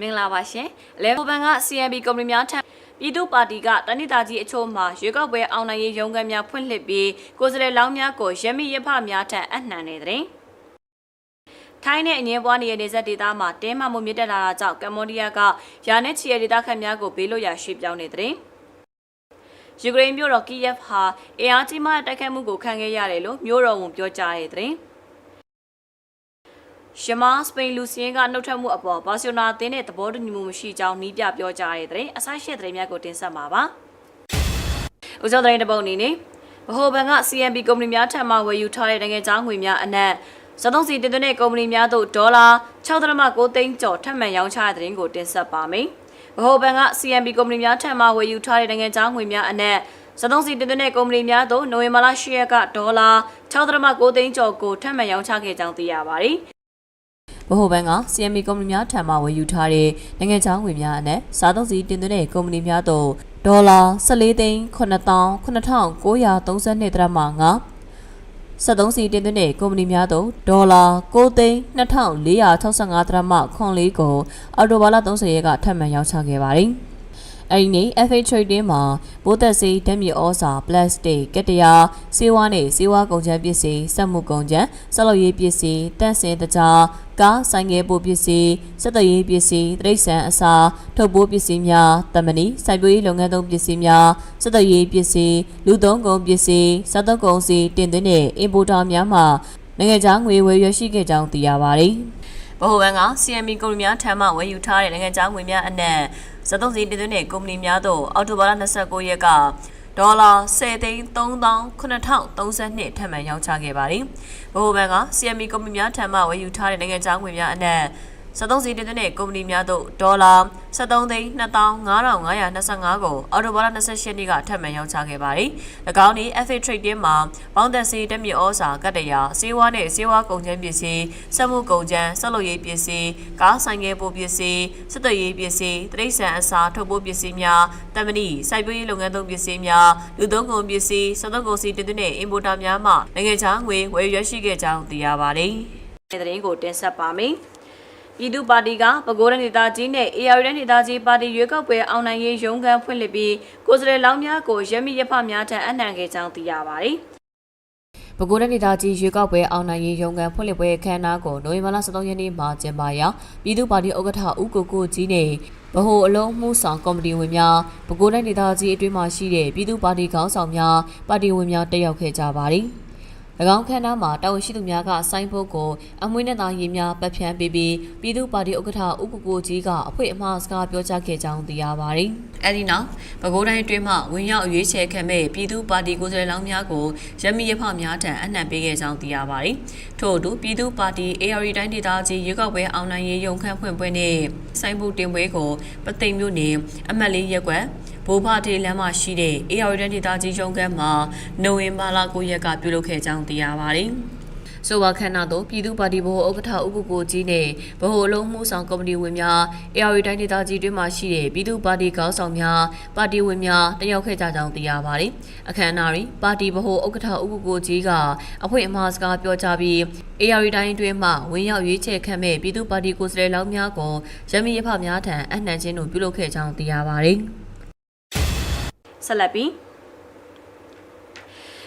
မင်္ဂလာပါရှင်။လေဘန်က CNB ကုမ္ပဏီများထံပြည်သူ့ပါတီကတနိတာကြီးအချို့မှာရွေးကောက်ပွဲအောင်နိုင်ရေးရုံးခန်းများဖွင့်လှစ်ပြီးကိုယ်စားလှယ်လောင်းများကိုရမီရဖများထံအနှံနေတဲ့။ထိုင်းနဲ့အငင်းပွားနေတဲ့နေဆက်ဒေသမှာတင်းမာမှုမြင့်တက်လာတာကြောင့်ကမ္ဘောဒီးယားကယာနဲ့ချီရဒေသခံများကိုဘေးလွတ်ရာရွှေ့ပြောင်းနေတဲ့။ယူကရိန်းမြို့တော်ကီယက်ဟာအင်အားကြီးမှတိုက်ခိုက်မှုကိုခံခဲ့ရတယ်လို့မြို့တော်ဝန်ပြောကြားတဲ့တဲ့။ ရှမားစပိန်လူစီယင်းကနှုတ်ထွက်မှုအပေါ်ဘာစီယိုနာအသင်းနဲ့သဘောတူညီမှုမရှိကြောင်းနီးပြပြောကြားတဲ့တဲ့အဆိုင်ရှက်တဲ့များကိုတင်ဆက်မှာပါ။ဦးကျော်တဲ့တပုတ်အနေနဲ့ဗဟိုဘဏ်က CMB ကုမ္ပဏီများထံမှဝယ်ယူထားတဲ့နိုင်ငံခြားငွေများအနက်စသုံးစီတင်သွင်းတဲ့ကုမ္ပဏီများသို့ဒေါ်လာ6.6သိန်းကျော်ထပ်မံရောင်းချတဲ့တဲ့ကိုတင်ဆက်ပါမယ်။ဗဟိုဘဏ်က CMB ကုမ္ပဏီများထံမှဝယ်ယူထားတဲ့နိုင်ငံခြားငွေများအနက်စသုံးစီတင်သွင်းတဲ့ကုမ္ပဏီများသို့နိုဝင်ဘာလ10ရက်ကဒေါ်လာ6.6သိန်းကျော်ကိုထပ်မံရောင်းချခဲ့ကြောင်းသိရပါတယ်။ ဗဟိုဘဏ်က CME ကုမ္ပဏီများထံမှဝယ်ယူထားတဲ့နိုင်ငံခြားငွေများအနက်စားသုံးစီတင်သွင်းတဲ့ကုမ္ပဏီများသို့ဒေါ်လာ14သိန်း8932ဒရမ5 73စီတင်သွင်းတဲ့ကုမ္ပဏီများသို့ဒေါ်လာ9သိန်း2465ဒရမခွန်လေးကိုအော်တိုဘာလ30ရက်ကထပ်မံရောင်းချခဲ့ပါတယ်။ အဲဒီနေ့ FA Trading မှာဘိုးသက်စီဓာတ်မြေဩဇာ plastic ကတ္တရာစေဝါနဲ့စေဝါကုန်ချမ်းပစ္စည်းစက်မှုကုန်ချမ်းဆက်လုပ်ရေးပစ္စည်းတန့်စင်တကြားကားဆိုင်ငယ်ပို့ပစ္စည်းစက်တရေးပစ္စည်းတိရစ္ဆာန်အစာထုတ်ပိုးပစ္စည်းများတမနီစိုက်ပျိုးရေးလုပ်ငန်းသုံးပစ္စည်းများစက်တရေးပစ္စည်းလူသုံးကုန်ပစ္စည်းစားသုံးကုန်စီတင်သွင်းတဲ့ importer များမှနိုင်ငံခြားငွေဝယ်ရရှိခဲ့ကြောင်းသိရပါတယ်။ ဗဟိုဘဏ်က CME ကုမ္ပဏီများထံမှဝယ်ယူထားတဲ့နိုင်ငံခြားငွေများအနက်စက်သုံးစီတင်သွင်းတဲ့ကုမ္ပဏီများသို့အောက်တိုဘာလ29ရက်ကဒေါ်လာ10သိန်း3032ထပ်မံရောင်းချခဲ့ပါတယ်။ဗဟိုဘဏ်က CME ကုမ္ပဏီများထံမှဝယ်ယူထားတဲ့နိုင်ငံခြားငွေများအနက် စက်သုံးစီတင်သွင်းတဲ့ကုမ္ပဏီများသို့ဒေါ်လာ73သိန်း2525ကိုအော်တိုဘာလ28ရက်နေ့ကထပ်မံရောင်းချခဲ့ပါတယ်။၎င်းသည် FA Trading မှာပေါင်းသက်စီတက်မြေဩဇာကတ္တရာစေဝါနဲ့စေဝါကုန်ချမ်းပစ္စည်းစက်မှုကုန်ချမ်းဆက်လုပ်ရေးပစ္စည်းကားဆိုင်ငယ်ပို့ပစ္စည်းစစ်တရေးပစ္စည်းတရိတ်ဆန်အစာထုတ်ပိုးပစ္စည်းများတမနီစိုက်ပျိုးရေးလုပ်ငန်းသုံးပစ္စည်းများလူသုံးကုန်ပစ္စည်းစက်သုံးကုန်စီတင်သွင်းတဲ့ importer များမှနိုင်ငံခြားငွေဝယ်ယူရရှိခဲ့ကြောင်းသိရပါတယ်။တဲ့သတင်းကိုတင်ဆက်ပါမယ်။ ပြည်သူ့ပါတီကပဲခူးရဒေသကြီးနဲ့ AR ရဒေသကြီးပါတီရွေးကောက်ပွဲအောင်နိုင်ရေးရုံးခန်းဖွင့်လှစ်ပြီးကိုယ်စားလှယ်လောင်းများကိုရမီရဖများထံအနှံခဲ့ကြောင်းသိရပါတယ်။ပဲခူးတိုင်းဒေသကြီးရွေးကောက်ပွဲအောင်နိုင်ရေးရုံးခန်းဖွင့်လှစ်ပွဲအခမ်းအနားကိုနိုဝင်ဘာလ23ရက်နေ့မှာကျင်းပရာပြည်သူ့ပါတီဥက္ကဋ္ဌဦးကိုကိုကြီးနဲ့ဗဟိုအလုံးမှုဆောင်ကော်မတီဝင်များပဲခူးတိုင်းဒေသကြီးအတွင်းမှာရှိတဲ့ပြည်သူ့ပါတီခေါင်းဆောင်များပါတီဝင်များတက်ရောက်ခဲ့ကြပါတယ်။၎ င်းခမ်းနားမှာတာဝန်ရှိသူများကဆိုင်းဖို့ကိုအမွေးနဲ့သားရေးများပတ်ဖြန်းပေးပြီးပြည်သူ့ပါတီဥက္ကဋ္ဌဦးကိုကိုကြီးကအဖွင့်အမှားစကားပြောကြားခဲ့ကြောင်းသိရပါတယ်။အဲဒီနောက်ပဲခူးတိုင်းအတွင်းမှဝင်ရောက်ရွေးချယ်ခံမဲ့ပြည်သူ့ပါတီကိုယ်စားလှယ်လောင်းများကိုရမီရဖများထံအနှံပေးခဲ့ကြောင်းသိရပါတယ်။ထို့အတူပြည်သူ့ပါတီ AR တိုင်းဒေသကြီးရွေးကောက်ပွဲအောင်နိုင်ရေးရုံခန့်ဖွင့်ပွဲနဲ့စိုင်းဖို့တင်ပွဲကိုပသိမ်မြို့နယ်အမှတ်လေးရက်ကွက် ဘိုးဘထေးလမ်းမှာရှိတဲ့ AR တန်းဒေသကြီးရုံးခန်းမှာနိုဝင်ဘာလ9ရက်ကပြုလုပ်ခဲ့ကြောင်းသိရပါတယ်။ဆိုဝါခန္ဓာတို့ပြည်သူ့ပါတီဘိုဥက္ကဋ္ဌဥက္ကုကိုကြီးနဲ့ဗဟိုအလုံးမှုဆောင်ကော်မတီဝင်များ AR တိုင်းဒေသကြီးတွင်မှရှိတဲ့ပြည်သူ့ပါတီခေါင်းဆောင်များပါတီဝင်များတက်ရောက်ခဲ့ကြကြောင်းသိရပါတယ်။အခမ်းအနားတွင်ပါတီဗဟိုဥက္ကဋ္ဌဥက္ကုကိုကြီးကအဖွင့်အမှားစကားပြောကြားပြီး AR တိုင်းတွင်မှဝင်ရောက်ရွေးချယ်ခံမဲ့ပြည်သူ့ပါတီကိုယ်စားလှယ်လောင်းများကိုရမီရဖများထံအနှံချင်းတို့ပြုလုပ်ခဲ့ကြောင်းသိရပါတယ်။ ဆက်လက်ပြီး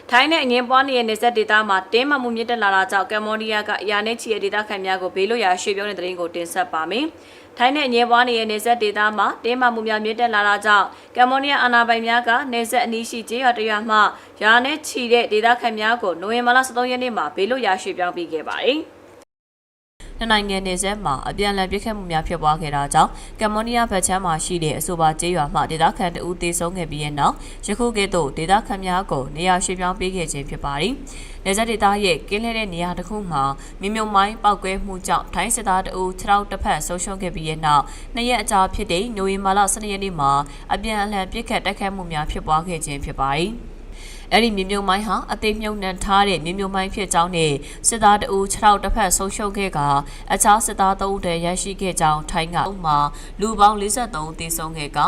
ထိုင်းနဲ့အငင်းပွားနေတဲ့နေဆက်ဒေသမှာတင်းမာမှုမြင့်တက်လာတာကြောင့်ကမ္ဘောဒီးယားကအရာနဲ့ချီတဲ့ဒေသခံများကိုဘေးလွတ်ရာရွှေ့ပြောင်းတဲ့တရင်ကိုတင်ဆက်ပါမယ်။ထိုင်းနဲ့အငင်းပွားနေတဲ့နေဆက်ဒေသမှာတင်းမာမှုများမြင့်တက်လာတာကြောင့်ကမ္ဘောဒီးယားအာဏာပိုင်များကနေဆက်အနီးရှိကျေးရွာတရွာမှရာနဲ့ချီတဲ့ဒေသခံများကိုနိုဝင်ဘာလ23ရက်နေ့မှာဘေးလွတ်ရာရွှေ့ပြောင်းပေးခဲ့ပါတယ်။ နှစ်နိုင်ငံနေဆက်မှာအပြန်အလှန်ပြစ်ခတ်မှုများဖြစ်ပွားခဲ့တာကြောင့်ကမ္ဘောဒီးယားဗတ်ချမ်းမှာရှိတဲ့အဆိုပါကျေးရွာမှဒေသခံတဦးသေဆုံးခဲ့ပြီးတဲ့နောက်ယခုကဲ့သို့ဒေသခံများကိုနေရာရွှေ့ပြောင်းပေးခဲ့ခြင်းဖြစ်ပါတယ်။နေဆက်ဒေသရဲ့ကင်းလဲတဲ့နေရာတစ်ခုမှာမြမြုံမိုင်းပောက်ကွဲမှုကြောင့်ထိုင်းစစ်သားတဦးခြေထောက်တစ်ဖက်ဆုံးရှုံးခဲ့ပြီးတဲ့နောက်နှစ်ရက်အကြာဖြစ်တဲ့နိုဝင်ဘာလ12ရက်နေ့မှာအပြန်အလှန်ပြစ်ခတ်တိုက်ခတ်မှုများဖြစ်ပွားခဲ့ခြင်းဖြစ်ပါတယ်။ အဲ့ဒီမြေမြုံမိုင်းဟာအသေးမြုံနှံထားတဲ့မြေမြုံမိုင်းဖြစ်ကြောင်းနဲ့စစ်သားတအူ6ထောက်တစ်ဖက်ဆုံးရှုံးခဲ့ကအခြားစစ်သား3ဦးတည်းရရှိခဲ့ကြောင်းထိုင်းကဥမှာလူပေါင်း53ဦးသေဆုံးခဲ့က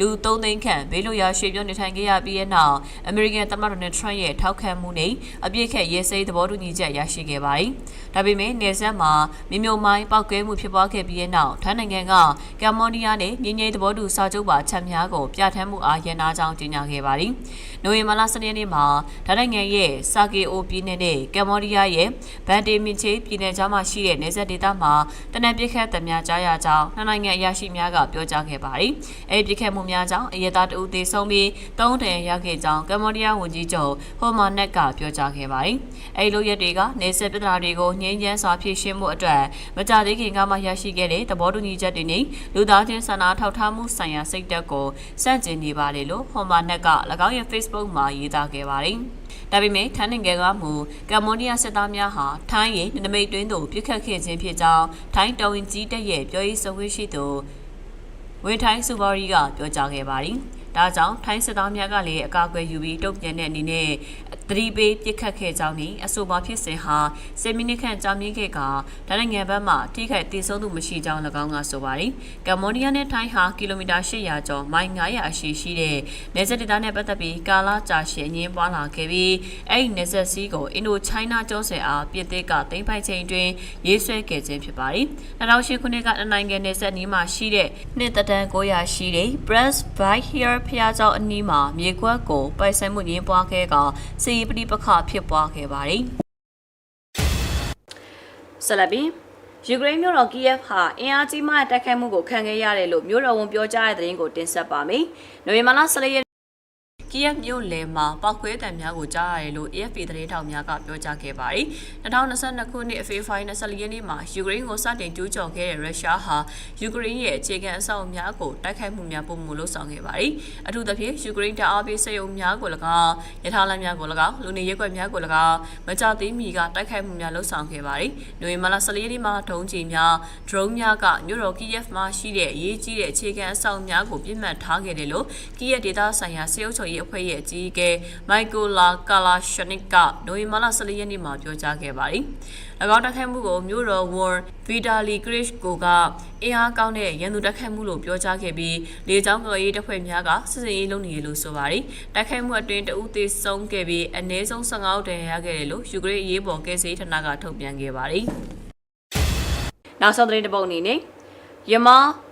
လူ3သိန်းခန့်ဘေးလွတ်ရာရွှေ့ပြောင်းနေထိုင်ခဲ့ရပြီးတဲ့နောက်အမေရိကန်သမ္မတဒေါ်နယ်ထရန့်ရဲ့ထောက်ခံမှုနဲ့အပြစ်ခက်ရေးစိသဘောတူညီချက်ရရှိခဲ့ပါတယ်။ဒါပေမဲ့နေဆက်မှာမြေမြုံမိုင်းပောက်ကွဲမှုဖြစ်ပွားခဲ့ပြီးတဲ့နောက်ထိုင်းနိုင်ငံကကမ္ဘောဒီးယားနဲ့ငြိမ်းငြိမ်းသဘောတူစာချုပ်ပါချက်များကိုပြဋ္ဌာန်းမှုအားရန်နာကြောင်းကြေညာခဲ့ပါတယ်။နိုဝင်ဘာလ10ရက်နေ့မှာထိုင်းနိုင်ငံရဲ့စာကေအိုပြည်နယ်နဲ့ကမ္ဘောဒီးယားရဲ့ဘန်တေမင်ချေပြည်နယ်ကြားမှာရှိတဲ့နေဆက်ဒေသမှာတနက်ပြစ်ခတ်သများကြားရကြောင်းနှစ်နိုင်ငံအရာရှိများကပြောကြားခဲ့ပါတယ်။အဲဒီပြစ်ခတ်မှုများကြောင့်အရတာတအူသေးဆုံးပြီးသုံးတန်ရခဲ့ကြောင်းကမ္ဘောဒီးယားဝန်ကြီးချုပ်ဟိုမာနက်ကပြောကြားခဲ့ပါတယ်။အဲဒီလိုရက်တွေကနေဆက်ပြဿနာတွေကိုငြိမ်းချမ်းစွာဖြေရှင်းမှုအတွက်မကြသေးခင်ကမှရရှိခဲ့တဲ့သဘောတူညီချက်တွေနဲ့လူသားချင်းစာနာထောက်ထားမှုဆိုင်ရာစိတ်သက်ကိုစန့်ကျင်နေပါလေလို့ဟိုမာနက်က၎င်းရဲ့ Facebook မှာရေးသားခဲ့ပါတယ်။ဒါပေမဲ့ထိုင်းနိုင်ငံကမူကမ္ဘောဒီးယားစစ်သားများဟာထိုင်းရဲ့နမိတ်တွင်းသို့ပြစ်ခတ်ခဲ့ခြင်းဖြစ်ကြောင်းထိုင်းတော်ဝင်ကြီးတပ်ရဲ့ပြောရေးဆိုခွင့်ရှိသူ ဝေထိုင်းစုဘော်ရီကပြောကြားခဲ့ပါတယ်။ ဒါကြောင့်ထိုင်းစစ်သားများကလည်းအကာအကွယ်ယူပြီးတုံ့ပြန်တဲ့အနေနဲ့သတိပေးပြစ်ခတ်ခဲ့ကြောင်းနဲ့အဆိုပါဖြစ်စဉ်ဟာ10မိနစ်ခန့်ကြာမြင့်ခဲ့ကဒါနိုင်ငံဘက်မှထိခိုက်ဒေဆုံးသူမရှိကြောင်း၎င်းကဆိုပါတယ်။ကမ္ဘောဒီးယားနဲ့ထိုင်းဟာကီလိုမီတာ800ကျော်မိုင်900အရှည်ရှိတဲ့နေဆက်ဒေသနဲ့ပတ်သက်ပြီးကာလာကြာရှည်အငင်းပွားလာခဲ့ပြီးအဲ့ဒီနေဆက်စီးကိုအင်ဒိုချိုင်းနာကျောဆယ်အားပြည်သစ်ကသိမ်းပိုက်ချိန်တွင်ရေးဆွဲခဲ့ခြင်းဖြစ်ပါတယ်။2008ခုနှစ်ကနိုင်ငံနေဆက်နီးမှာရှိတဲ့နှစ်သက်တမ်း900ရှိတဲ့ Breast by Here ဖျားကျောင်းအနီးမှာမြေခွက်ကိုပိုက်ဆိုင်မှုငင်းပွားခဲ့ကစီပဋိပက္ခဖြစ်ပွားခဲ့ပါတယ်။ဆက်လက်ပြီးယူကရိန်းမြို့တော်ကီယက်ဟာအင်အားကြီးမှတိုက်ခိုက်မှုကိုခံခဲ့ရတယ်လို့မြို့တော်ဝန်ပြောကြားတဲ့သတင်းကိုတင်ဆက်ပါမယ်။နိုဝင်ဘာလ14ရက် ကီယက်မြို့လယ်မှာပောက်ခွဲတံများကိုကြားရတယ်လို့ AFP သတင်းထောက်များကပြောကြားခဲ့ပါတယ်။2022ခုနှစ်ဖေဖော်ဝါရီ24ရက်နေ့မှာယူကရိန်းကိုစတင်ကျူးကျော်ခဲ့တဲ့ရုရှားဟာယူကရိန်းရဲ့အခြေခံအဆောက်အအုံများကိုတိုက်ခိုက်မှုများပုံမှုလို့ဆောင်ခဲ့ပါတယ်။အထူးသဖြင့်ယူကရိန်းတပ်အားပေးစက်ရုံများကို၎င်းရထားလမ်းများကို၎င်းလူနေရပ်ကွက်များကို၎င်းမကြသေးမီကတိုက်ခိုက်မှုများလှုပ်ဆောင်ခဲ့ပါတယ်။နိုဝင်ဘာလ14ရက်နေ့မှာဒုံးကျည်များ drone များကမြို့တော်ကီယက်မှာရှိတဲ့အရေးကြီးတဲ့အခြေခံအဆောက်အအုံများကိုပြစ်မှတ်ထားခဲ့တယ်လို့ကီယက်ဒေသဆိုင်ရာစေအုပ်ချုပ်ရေးအဖွဲ့ရဲ့အကြီးအကဲမိုက်ကိုလာကာလာရှနစ်ကနိုဝင်ဘာလ14ရက်နေ့မှာပြောကြားခဲ့ပါတယ်။၎င်းတိုက်ခိုက်မှုကိုမြို့တော်ဝွန်ဗီတာလီဂရစ်ကိုကအင်အားကောင်းတဲ့ရန်သူတိုက်ခိုက်မှုလို့ပြောကြားခဲ့ပြီးလေကြောင်းကရေးတပ်ဖွဲ့များကစစ်စင်ရေးလုပ်နေရလို့ဆိုပါတယ်။တိုက်ခိုက်မှုအတွင်းတဦးသေဆုံးခဲ့ပြီးအနည်းဆုံး15ဦးဒဏ်ရာရခဲ့တယ်လို့ယူကရိန်းအရေးပေါ်ကယ်ဆယ်ရေးဌာနကထုတ်ပြန်ခဲ့ပါတယ်။နောက်ဆုံးသတင်းတစ်ပုဒ်အနေနဲ့ ယမ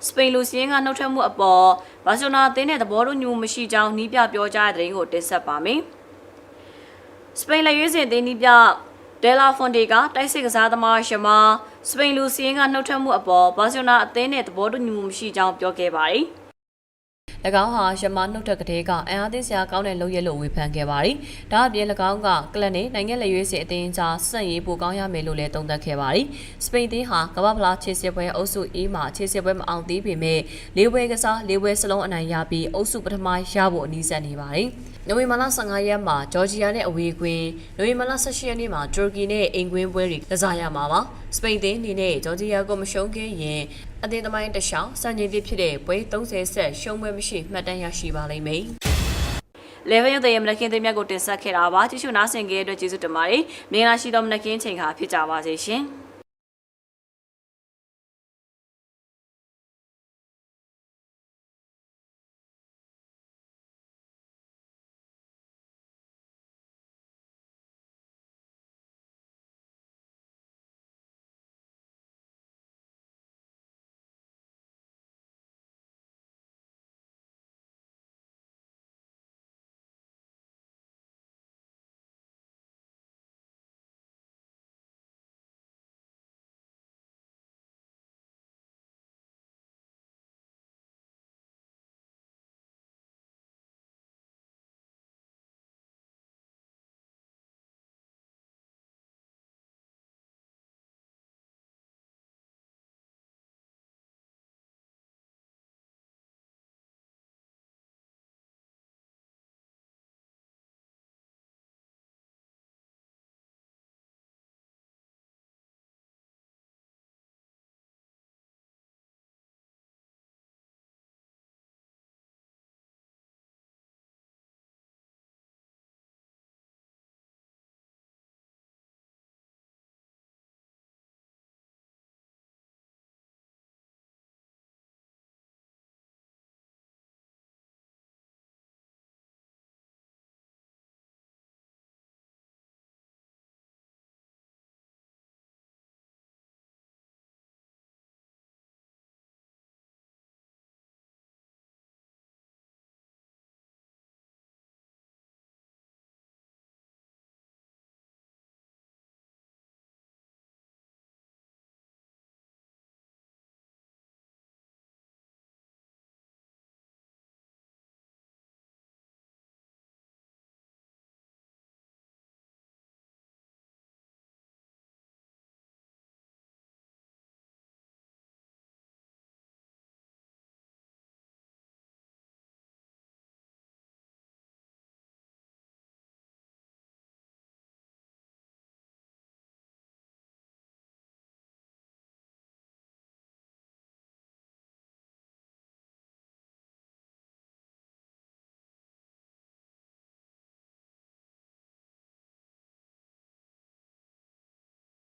စပိန်လူစီယင်းကနှုတ်ထွက်မှုအပေါ်ဘာစီလိုနာအသင်းနဲ့သဘောတူညီမှုမရှိကြောင်းနှီးပြပြောကြားတဲ့သတင်းကိုတင်ဆက်ပါမယ်။စပိန်လက်ရွေးစင်အသင်းနှီးပြဒဲလာဖွန်ဒေကတိုက်စစ်ကစားသမားယမစပိန်လူစီယင်းကနှုတ်ထွက်မှုအပေါ်ဘာစီလိုနာအသင်းနဲ့သဘောတူညီမှုမရှိကြောင်းပြောခဲ့ပါတယ်။၎ င်းဟာရမနှုတ်ထက်ကလေးကအင်အားသိစရာကောင်းတဲ့လုပ်ရလို့ဝေဖန်ခဲ့ပါတယ်။ဒါအပြင်၎င်းကကလပ်နဲ့နိုင်ငံလက်ရွေးစင်အသင်းကြားစက်ရေးပိုကောင်းရမယ်လို့လည်းသုံးသပ်ခဲ့ပါတယ်။စပိန်သင်းဟာကမ္ဘာဖလားခြေစစ်ပွဲအုပ်စု E မှာခြေစစ်ပွဲမအောင်သေးပေမဲ့လေးပွဲကစားလေးပွဲစလုံးအနိုင်ရပြီးအုပ်စုပထမရဖို့အနည်းဆက်နေပါတယ်။နိုဝင်ဘာလ15ရက်မှာဂျော်ဂျီယာနဲ့အဝေးကွင်းနိုဝင်ဘာလ18ရက်နေ့မှာတူရကီနဲ့အိမ်ကွင်းပွဲတွေကစားရမှာပါ။စပိန်သင်းအနေနဲ့ဂျော်ဂျီယာကိုမရှုံးခဲ့ရင် အသင်းသမိုင်းတစ်လျှောက်စံချိန်သစ်ဖြစ်တဲ့ပွဲ30ဆက်ရှုံးပွဲမရှိမှတ်တမ်းရရှိပါလိမ့်မယ်။ level ရုပ်သရဲ့မနက်ခင်းသိမ်းမြတ်ကိုတင်ဆက်ခဲ့တာပါကြည့်ရှုနားဆင်ကြတဲ့အတွက်ကျေးဇူးတင်ပါတယ်မင်္ဂလာရှိသောမနက်ခင်းချိန်ခါဖြစ်ကြပါစေရှင်